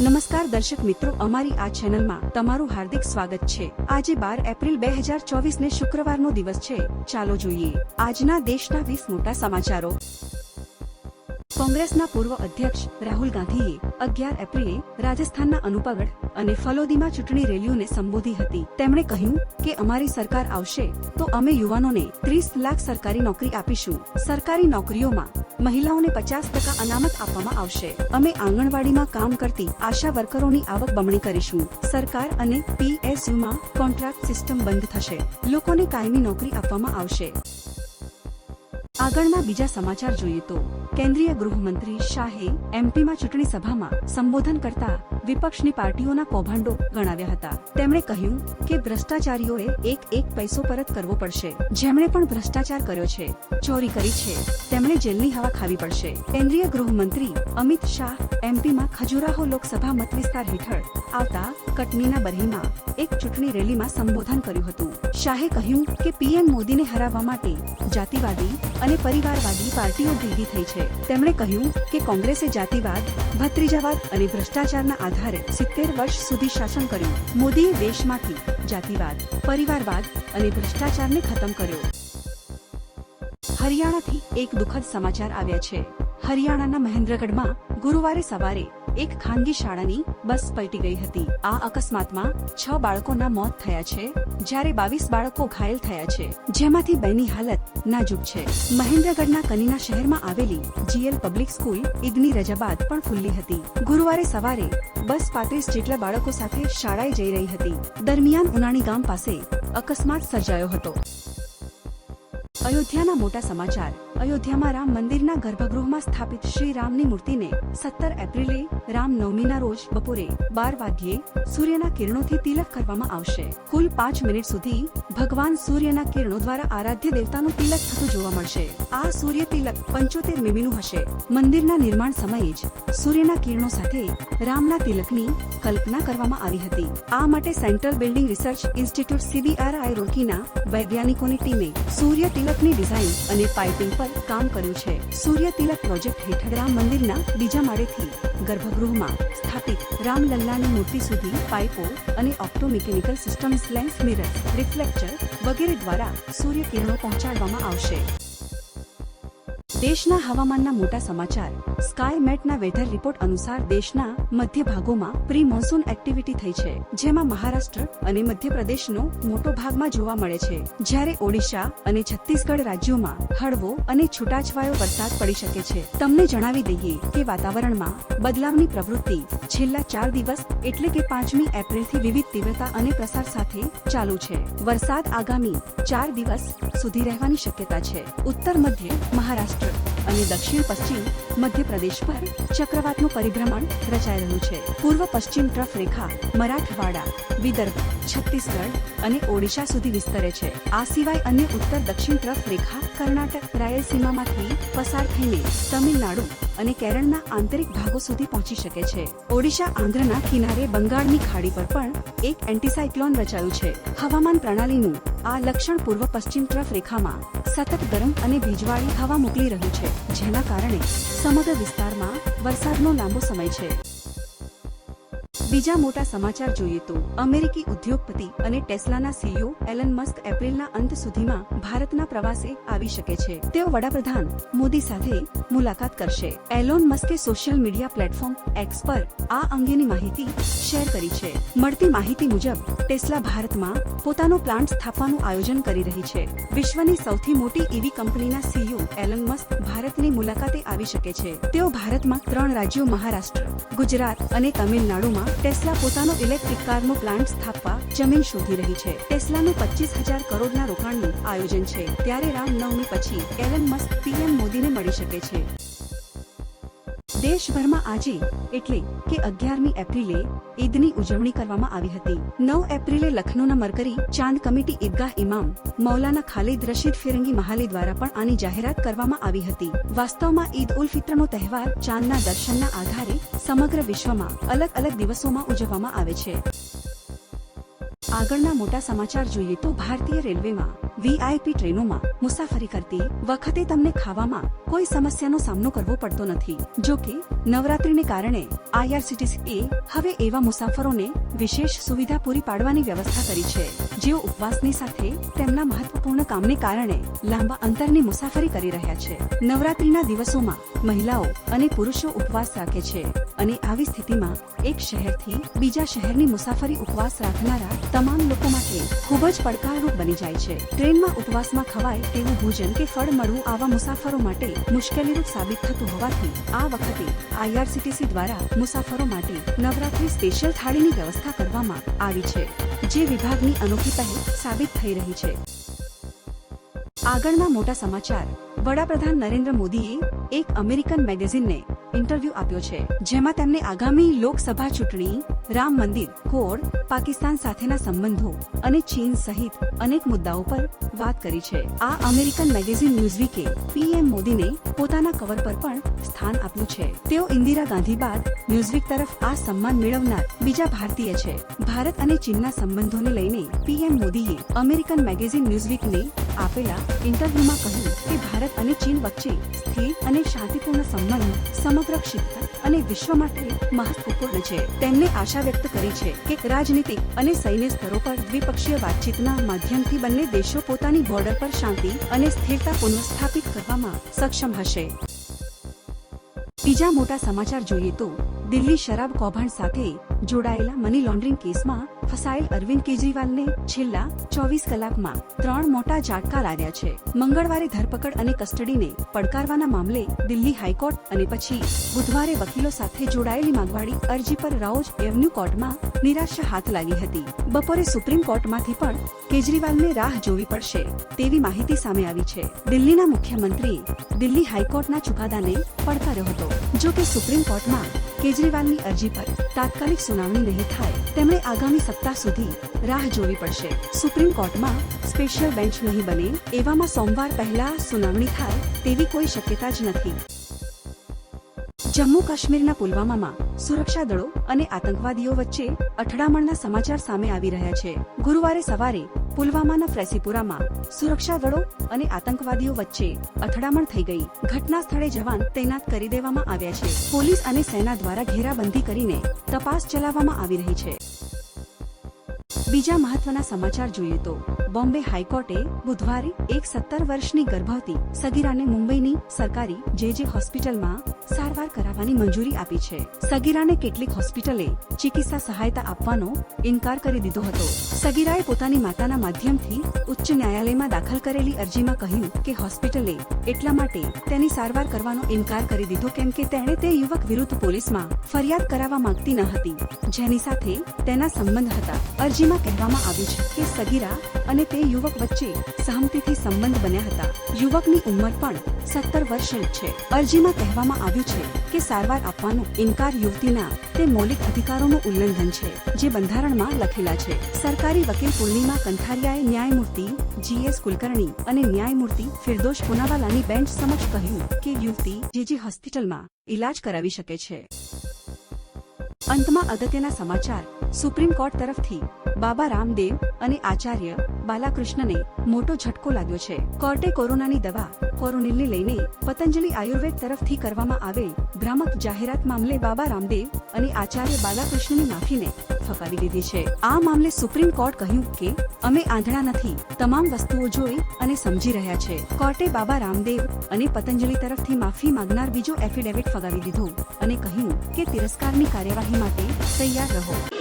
નમસ્કાર દર્શક મિત્રો, અમારી આ ચેનલમાં તમારું હાર્દિક સ્વાગત છે. આજે બાર એપ્રિલ બે હજાર ચોવીસ ને શુક્રવારનો દિવસ છે. ચાલો જોઈએ. આજના દેશના વીસ મોટા સમાચારો. કોંગ્રેસના પૂર્વ અધ્યક્ષ રાહુલ ગાંધીએ અગિયાર એપ્રિલે રાજસ્થાનના અનુપગઢ અને ફલોદીમાં ચૂંટણી રેલીઓને સંબોધી હતી. તેમણે કહ્યું કે, અમારી સરકાર આવશે તો અમે યુવાનોને ત્રીસ લાખ સરકારી નોકરી આપીશું. સરકારી નોકરીઓમાં મહિલાઓને પચાસ ટકા અનામત આપવામાં આવશે. અમે આંગણવાડીમાં કામ કરતી આશા વર્કરોની આવક બમણી કરીશું. સરકાર અને પીએસયુમાં કોન્ટ્રાક્ટ સિસ્ટમ બંધ થશે. લોકોને કાયમી નોકરી આપવામાં આવશે. આગળના બીજા સમાચાર જોઈએ તો કેન્દ્રીય ગૃહમંત્રી શાહે એમપીમાં ચૂંટણી સભામાં સંબોધન કરતા વિપક્ષની પાર્ટીઓના કૌભાંડો ગણાવ્યા હતા. તેમણે કહ્યું કે ભ્રષ્ટાચારીઓએ એક એક પૈસો પરત કરવો પડશે. જેમણે પણ ભ્રષ્ટાચાર કર્યો છે, ચોરી કરી છે, તેમણે જેલની હવા ખાવી પડશે. કેન્દ્રીય ગૃહમંત્રી અમિત શાહ એમપીમાં ખજુરાહો લોકસભા મતવિસ્તાર હેઠળ આવતા કટનીના બરહીમાં એક ચૂંટણી રેલીમાં સંબોધન કર્યું હતું. શાહે કહ્યું કે પીએમ મોદીને હરાવવા માટે જાતિવાદી અને પરિવારવાદી પાર્ટીઓ ભેગી થઈ છે. તેમણે કહ્યું કે કોંગ્રેસે જાતિવાદ, ભત્રીજાવાદ અને ભ્રષ્ટાચારના આધારે સિત્તેર વર્ષ સુધી શાસન કર્યું. મોદીએ દેશમાંથી જાતિવાદ, પરિવારવાદ અને ભ્રષ્ટાચારને ખતમ કર્યો. હરિયાણાથી એક દુઃખદ સમાચાર આવ્યા છે. હરિયાણાના મહેન્દ્રગઢમાં ગુરુવારે સવારે એક ખાનગી શાળાની બસ પલટી ગઈ હતી. આ અકસ્માતમાં છ બાળકોના મોત થયા છે, જ્યારે બાવીસ બાળકો ઘાયલ થયા છે, જેમાંથી બેની હાલત નાજુક છે. મહેન્દ્રગઢના કનીના શહેરમાં આવેલી જીએલ પબ્લિક સ્કૂલ ઈદની રજા બાદ પણ ખુલ્લી હતી. ગુરુવારે સવારે બસ પાંત્રીસ જેટલા બાળકો સાથે શાળાએ જઈ રહી હતી. દરમિયાન ઉનાણી ગામ પાસે અકસ્માત સર્જાયો હતો. અયોધ્યાના મોટા સમાચાર. અયોધ્યામાં રામ મંદિરના ગર્ભગૃહમાં સ્થાપિત શ્રી રામની મૂર્તિને સત્તર એપ્રિલે રામનવમીના રોજ બપોરે બાર વાગ્યે સૂર્યના કિરણોથી તિલક કરવામાં આવશે. કુલ પાંચ મિનિટ સુધી ભગવાન સૂર્યના કિરણો દ્વારા આરાધ્ય દેવતાનું તિલક થતું જોવા મળશે. આ સૂર્ય તિલક પંચોતેર મીમીનું હશે. મંદિરના નિર્માણ સમયે જ સૂર્યના કિરણો સાથે રામના તિલકની કલ્પના કરવામાં આવી હતી. આ માટે central building research institute CBRI રોકીના વૈજ્ઞાનિકોની ટીમે સૂર્ય તિલકની ડિઝાઇન અને પાઇપિંગ પર કામ કર્યું છે. સૂર્ય તિલક પ્રોજેક્ટ હેઠળ રામ મંદિરના બીજા માળેથી ગર્ભગૃહમાં સ્થાપિત રામલલ્લાની મૂર્તિ સુધી પાઇપો અને optomechanical systems, lens mirror reflector વગેરે દ્વારા સૂર્ય કિરણો પહોંચાડવામાં આવશે. દેશના હવામાનના મોટા સમાચાર સ્કાય મેટના વેધર રિપોર્ટ અનુસાર દેશના મધ્ય ભાગોમાં પ્રી મોન્સૂન એક્ટિવિટી થઈ છે, જેમાં મહારાષ્ટ્ર અને મધ્યપ્રદેશનો મોટો ભાગમાં જોવા મળે છે. જ્યારે ઓડિશા અને છત્તીસગઢ રાજ્યોમાં હળવો અને છૂટાછવાયો વરસાદ પડી શકે છે. તમને જણાવી દઈએ કે વાતાવરણમાં બદલાવની પ્રવૃત્તિ છેલ્લા ચાર દિવસ એટલે કે પાંચમી એપ્રિલથી વિવિધ તીવ્રતા અને પ્રસાર સાથે ચાલુ છે. વરસાદ આગામી ચાર દિવસ સુધી રહેવાની શક્યતા છે. ઉત્તર મધ્ય મહારાષ્ટ્ર અને દક્ષિણ પશ્ચિમ મધ્યપ્રદેશ પર ચક્રવાતનું પરિભ્રમણ રચાઈ રહ્યું છે. પૂર્વ પશ્ચિમ ટ્રફ રેખા મરાઠવાડા, વિદર્ભ, છત્તીસગઢ અને ઓડિશા સુધી વિસ્તરે છે. આ સિવાય અન્ય ઉત્તર દક્ષિણ ટ્રફ રેખા કર્ણાટક, રાયલસીમામાંથી પસાર થઈને તમિલનાડુ અને કેરળના આંતરિક ભાગો સુધી પહોંચી શકે છે. ઓડિશા આંધ્રના કિનારે બંગાળની ખાડી પર પણ એક એન્ટીસાયક્લોન રચાયું છે. હવામાન પ્રણાલીનું આ લક્ષણ પૂર્વ પશ્ચિમ ટ્રફ રેખામાં સતત ગરમ અને ભેજવાળી હવા મોકલી રહ્યું છે, જેના કારણે સમગ્ર વિસ્તારમાં વરસાદનો લાંબો સમય છે. બીજા મોટા સમાચાર જોઈએ તો અમેરિકી ઉદ્યોગપતિ અને ટેસ્લાના સીઈઓ એલન મસ્ક એપ્રિલના અંત સુધીમાં ભારતના પ્રવાસે આવી શકે છે. તેઓ વડાપ્રધાન મોદી સાથે મુલાકાત કરશે. એલોન મસ્કે સોશિયલ મીડિયા પ્લેટફોર્મ એક્સ પર આ અંગેની માહિતી શેર કરી છે. મળતી માહિતી મુજબ, ટેસ્લા ભારતમાં પોતાનો પ્લાન્ટ સ્થાપવાનું આયોજન કરી રહી છે. વિશ્વની સૌથી મોટી ઈવી કંપનીના સીઈઓ એલન મસ્ક ભારતની મુલાકાતે આવી શકે છે. તેઓ ભારતમાં ત્રણ રાજ્યો મહારાષ્ટ્ર, ગુજરાત અને તમિલનાડુમાં ટેસ્લા પોતાનો ઇલેક્ટ્રિક કારનો પ્લાન્ટ સ્થાપવા જમીન શોધી રહી છે. ટેસ્લાનું પચીસ હજાર કરોડના રોકાણનું આયોજન છે. ત્યારે રામનવમી પછી એલન મસ્ક પીએમ મોદીને મળી શકે છે. દેશભરમાં આજે, એટલે કે અગિયારમી એપ્રિલે, ઈદની ઉજવણી કરવામાં આવી હતી. નવ એપ્રિલે લખનૌના મરકરી ચાંદ કમિટી ઈદગાહ ઇમામ મૌલાના ખાલિદ રશીદ ફિરંગી મહાલી દ્વારા પણ આની જાહેરાત કરવામાં આવી હતી. વાસ્તવમાં ઈદ ઉલ ફિત્રનો તહેવાર ચાંદના દર્શનના આધારે સમગ્ર વિશ્વમાં અલગ અલગ દિવસોમાં ઉજવવામાં આવે છે. આગળના મોટા સમાચાર જોઈએ તો ભારતીય રેલવેમાં વીઆઈપી ટ્રેનોમાં મુસાફરી કરતી વખતે તમને ખાવામાં કોઈ સમસ્યાનો સામનો કરવો પડતો નથી. જો કે, નવરાત્રીને કારણે આઈઆરસીટીસી એ હવે એવા મુસાફરોને વિશેષ સુવિધા પૂરી પાડવાની વ્યવસ્થા કરી છે. જેઓ ઉપવાસની સાથે તેમના મહત્વપૂર્ણ કામને કારણે લાંબા અંતરની મુસાફરી કરી રહ્યા છે. નવરાત્રીના દિવસોમાં મહિલાઓ અને પુરુષો ઉપવાસ રાખે છે અને આવી સ્થિતિમાં એક શહેરથી બીજા શહેરની મુસાફરી ઉપવાસ રાખનારા તમામ લોકો માટે ખૂબ જ પડકારરૂપ બની જાય છે. ટ્રેનમાં ઉપવાસમાં ખવાય તેવું ભોજન કે ફળ મળવું આવા મુસાફરો માટે મુશ્કેલીરૂપ સાબિત થતું હોવાથી આ વખતે આઈઆરસીટીસી દ્વારા મુસાફરો માટે નવરાત્રી સ્પેશિયલ થાળીની વ્યવસ્થા કરવામાં આવી છે, જે વિભાગની અનોખી પહેલ સાબિત થઈ રહી છે. આગળના મોટા સમાચાર. વડાપ્રધાન નરેન્દ્ર મોદીએ એક અમેરિકન મેગેઝિનને ઇન્ટરવ્યુ આપ્યો છે, જેમાં તેમણે આગામી લોકસભા ચૂંટણી, રામ મંદિર કોડ પાકિસ્તાન સાથેના સંબંધો અને ચીન સહિત અનેક મુદ્દાઓ પર વાત કરી છે. આ અમેરિકન મેગેઝિન ન્યૂઝવીકે પીએમ મોદીને પોતાના કવર પર પણ સ્થાન આપ્યું છે. તેઓ ઇન્દિરા ગાંધી બાદ ન્યૂઝવીક તરફ આ સન્માન મેળવનાર બીજા ભારતીય છે. ભારત અને ચીનના સંબંધોને લઈને પીએમ મોદીએ અમેરિકન મેગેઝિન ન્યૂઝવીકને આપેલા ઇન્ટરવ્યુમાં કહ્યું કે ભારત અને ચીન વચ્ચે સ્થિર અને શાંતિપૂર્ણ સંબંધ સમગ્ર ક્ષેત્ર અને વિશ્વ માટે મહત્વપૂર્ણ છે. તેમણે આશા વ્યક્ત કરી છે કે રાજનીતિક અને સૈન્ય સ્તરો પર દ્વિપક્ષીય વાતચીતના માધ્યમથી બંને દેશો પોતાની બોર્ડર પર શાંતિ અને સ્થિરતા પુનઃસ્થાપિત કરવામાં સક્ષમ હશે. બીજા મોટા સમાચાર જોઈએ તો દિલ્હી શરાબ કૌભાંડ સાથે જોડાયેલા મની લોન્ડરિંગ કેસમાં ફસાયેલ અરવિંદ કેજરીવાલને છેલ્લા ચોવીસ કલાકમાં ત્રણ મોટા ઝાટકા લાગ્યા છે. મંગળવારે ધરપકડ અને કસ્ટડીને પડકારવાના મામલે દિલ્હી હાઈકોર્ટ અને પછી બુધવારે વકીલો સાથે જોડાયેલી માંગવાળી અરજી પર રાઉજ એવન્યુ કોર્ટમાં નિરાશા હાથ લાગી હતી. બપોરે સુપ્રીમ કોર્ટમાંથી પણ કેજરીવાલને રાહ જોવી પડશે તેવી માહિતી સામે આવી છે. દિલ્હીના મુખ્યમંત્રીએ દિલ્હી હાઈકોર્ટના ચુકાદાને પડકાર્યો હતો. જો કે સુપ્રીમ કોર્ટમાં કેજરીવાલની અરજી પર તાત્કાલિક સુનાવણી નહીં થાય. તેમણે આગામી સપ્તાહ સુધી રાહ જોવી પડશે. સુપ્રીમ કોર્ટમાં સ્પેશિયલ બેન્ચ નહીં બને એવામાં સોમવાર પહેલા સુનાવણી થાય તેવી કોઈ શક્યતા જ નથી. જમ્મુ કાશ્મીરના પુલવામામાં સુરક્ષા દળો અને આતંકવાદીઓ વચ્ચે અથડામણના સમાચાર સામે આવી રહ્યા છે. ગુરુવારે સવારે પુલવામાના ફ્રેસીપુરામાં સુરક્ષા દળો અને આતંકવાદીઓ વચ્ચે અથડામણ થઈ ગઈ. ઘટના સ્થળે જવાન તૈનાત કરી દેવામાં આવ્યા છે. પોલીસ અને સેના દ્વારા ઘેરાબંધી કરીને તપાસ ચલાવવામાં આવી રહી છે. બીજા મહત્વના સમાચાર જોઈએ તો બોમ્બે હાઈકોર્ટે બુધવારે એક સત્તર વર્ષની ગર્ભવતી સગીરાને મુંબઈની સરકારી જે જે હોસ્પિટલમાં સારવાર કરાવવાની મંજૂરી આપી છે. સગીરાને કેટલીક હોસ્પિટલે ચિકિત્સા સહાયતા આપવાનો ઇનકાર કરી દીધો હતો. સગીરાએ પોતાની માતાના માધ્યમથી ઉચ્ચ ન્યાયાલયમાં દાખલ કરેલી અરજીમાં કહ્યું કે હોસ્પિટલે એટલા માટે તેની સારવાર કરવાનો ઇનકાર કરી દીધો કેમ કે તેણે તે યુવક વિરુદ્ધ પોલીસમાં ફરિયાદ કરાવવા માંગતી ન હતી. જેની સાથે તેના સંબંધ હતા. અરજીમાં કહેવામાં આવ્યું છે કે સગીરા અને તે યુવક વચ્ચે સહમતિથી સંબંધ બન્યા હતા. યુવકની ઉંમર પણ સત્તર વર્ષ છે. અરજીમાં કહેવામાં આવ્યું છે કે સારવાર આપવાનો ઇનકાર યુવતીના તે મૌલિક અધિકારોનું ઉલ્લંઘન છે, જે બંધારણમાં લખેલા છે. સરકારી વકીલ પૂર્ણિમા કંથારિયાએ ન્યાયમૂર્તિ જીએસ કુલકર્ણી અને ન્યાયમૂર્તિ ફિરદોશ પુનાવાલાની બેન્ચ સમક્ષ કહ્યું કે યુવતી જે હોસ્પિટલમાં ઇલાજ કરાવી શકે છે. અંતમાં અગત્યના સમાચાર. સુપ્રીમ કોર્ટ તરફથી બાબા રામદેવ અને આચાર્ય બાલાકૃષ્ણને મોટો ઝટકો લાગ્યો છે. કોર્ટે કોરોનાની દવા, કોરોનિલને લઈને પતંજલિ આયુર્વેદ તરફથી કરવામાં આવેલ ભ્રામક જાહેરાત મામલે બાબા રામદેવ અને આચાર્ય બાલાકૃષ્ણની માફીને ફગાવી દીધી છે. આ મામલે સુપ્રીમ કોર્ટ કહ્યું કે, અમે આંધળા નથી, તમામ વસ્તુઓ જોઈ અને સમજી રહ્યા છે. કોર્ટે બાબા રામદેવ અને પતંજલિ તરફથી માફી માંગનાર બીજો એફિડેવિટ ફગાવી દીધો અને કહ્યું કે તિરસ્કારની કાર્યવાહી માટે તૈયાર રહો.